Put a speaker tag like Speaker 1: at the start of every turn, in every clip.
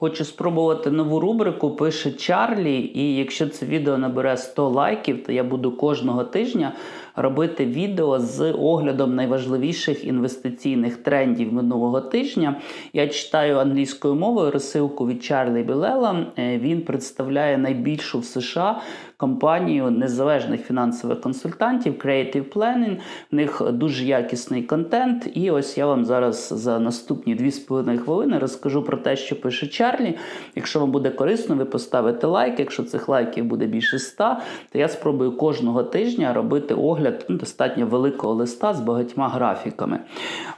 Speaker 1: Хочу спробувати нову рубрику. Пише Чарлі, і якщо це відео набере 100 лайків, то я буду кожного тижня робити відео з оглядом найважливіших інвестиційних трендів минулого тижня. Я читаю англійською мовою розсилку від Чарлі Білела. Е, Він представляє найбільшу в США компанію незалежних фінансових консультантів Creative Planning. В них дуже якісний контент. І ось я вам зараз за наступні 2,5 хвилини розкажу про те, що пише Чарлі. Якщо вам буде корисно, ви поставите лайк. Якщо цих лайків буде більше 100, то я спробую кожного тижня робити огляд ну, достатньо великого листа з багатьма графіками.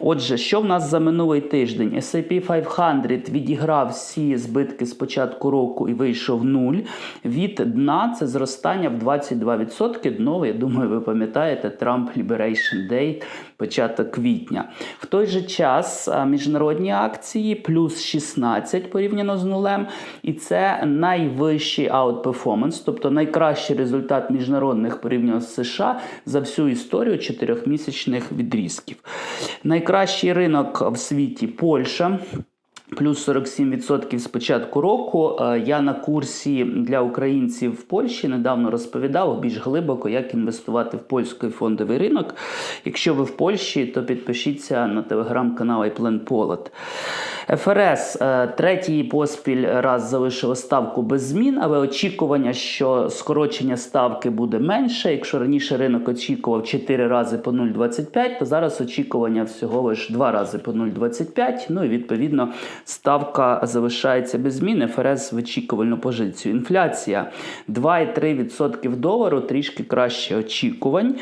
Speaker 1: Отже, що в нас за минулий тиждень? S&P 500 відіграв всі збитки з початку року і вийшов нуль. Від дна це зростання в 22%. Дно, я думаю, ви пам'ятаєте Trump Liberation Day, початок квітня. В той же час міжнародні акції плюс 16 порівняно з нулем. І це найвищий outperformance, тобто найкращий результат міжнародних порівняно з США за всю історію чотирьохмісячних відрізків. Найкращий ринок в світі Польща. Плюс 47% з початку року. Е, Я на курсі для українців в Польщі недавно розповідав більш глибоко, як інвестувати в польський фондовий ринок. Якщо ви в Польщі, то підпишіться на телеграм-канал iPlan ФРС е, третій поспіль раз залишила ставку без змін, але очікування, що скорочення ставки буде менше. Якщо раніше ринок очікував 4 рази по 0,25, то зараз очікування всього лише 2 рази по 0,25. Ну і відповідно ставка залишається без змін. ФРС очікувальну позицію. Інфляція 2,3% долару, трішки краще очікувань.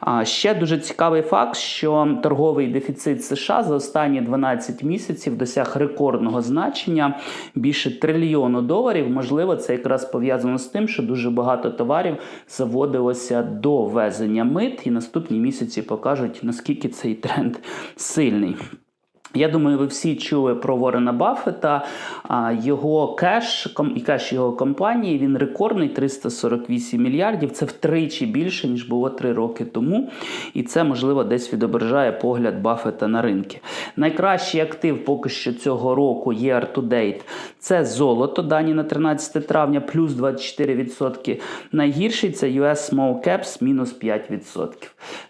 Speaker 1: А ще дуже цікавий факт, що торговий дефіцит США за останні 12 місяців досяг рекордного значення більше трильйону доларів. Можливо, це якраз пов'язано з тим, що дуже багато товарів заводилося до ввезення мит, і наступні місяці покажуть наскільки цей тренд сильний. Я думаю, ви всі чули про Ворена Баффета. Його кеш і кеш його компанії він рекордний 348 мільярдів. Це втричі більше ніж було три роки тому. І це можливо десь відображає погляд Баффета на ринки. Найкращий актив поки що цього року year to date – це золото. Дані на 13 травня плюс 24%. Найгірший це US Small Caps мінус 5%.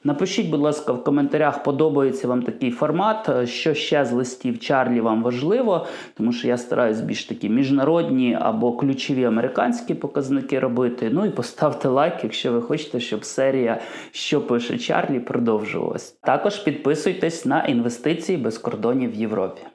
Speaker 1: Напишіть, будь ласка, в коментарях, подобається вам такий формат. Що ще з листів Чарлі вам важливо, тому що я стараюсь більш такі міжнародні або ключові американські показники робити. Ну і поставте лайк, якщо ви хочете, щоб серія Що пише Чарлі продовжувалась. Також підписуйтесь на інвестиції без кордонів в Європі.